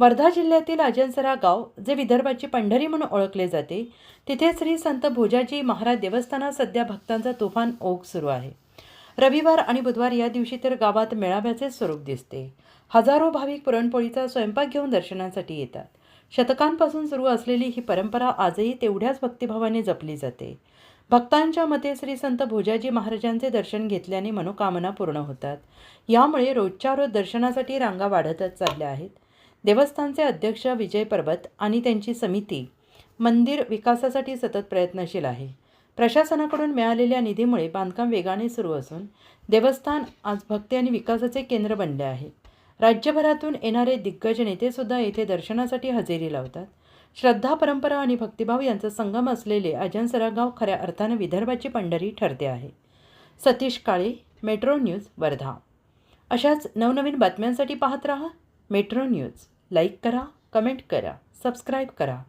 वर्धा जिल्ह्यातील अजनसरा गाव जे विदर्भाची पंढरी म्हणून ओळखले जाते तिथे श्री संत भोजाजी महाराज देवस्थानात सध्या भक्तांचा तुफान ओघ सुरू आहे. रविवार आणि बुधवार या दिवशी तर गावात मेळाव्याचे स्वरूप दिसते. हजारो भाविक पुरणपोळीचा स्वयंपाक घेऊन दर्शनासाठी येतात. शतकांपासून सुरू असलेली ही परंपरा आजही तेवढ्याच भक्तिभावाने जपली जाते. भक्तांच्या मते श्री संत भोजाजी महाराजांचे दर्शन घेतल्याने मनोकामना पूर्ण होतात. यामुळे रोजच्या रोज दर्शनासाठी रांगा वाढतच चालल्या आहेत. देवस्थानचे अध्यक्ष विजय पर्वत आणि त्यांची समिती मंदिर विकासासाठी सतत प्रयत्नशील आहे. प्रशासनाकडून मिळालेल्या निधीमुळे बांधकाम वेगाने सुरू असून देवस्थान आज भक्ती आणि विकासाचे केंद्र बनले आहे. राज्यभरातून येणारे दिग्गज नेतेसुद्धा येथे दर्शनासाठी हजेरी लावतात. श्रद्धा परंपरा आणि भक्तिभाव यांचा संगम असलेले अजनसरा गाव खऱ्या अर्थानं विदर्भाची पंढरी ठरते आहे. Satish Kale metro news Wardha. अशाच नवनवीन बातम्यांसाठी पाहत रहा मेट्रो न्यूज. लाईक करा कमेंट करा सबस्क्राईब करा.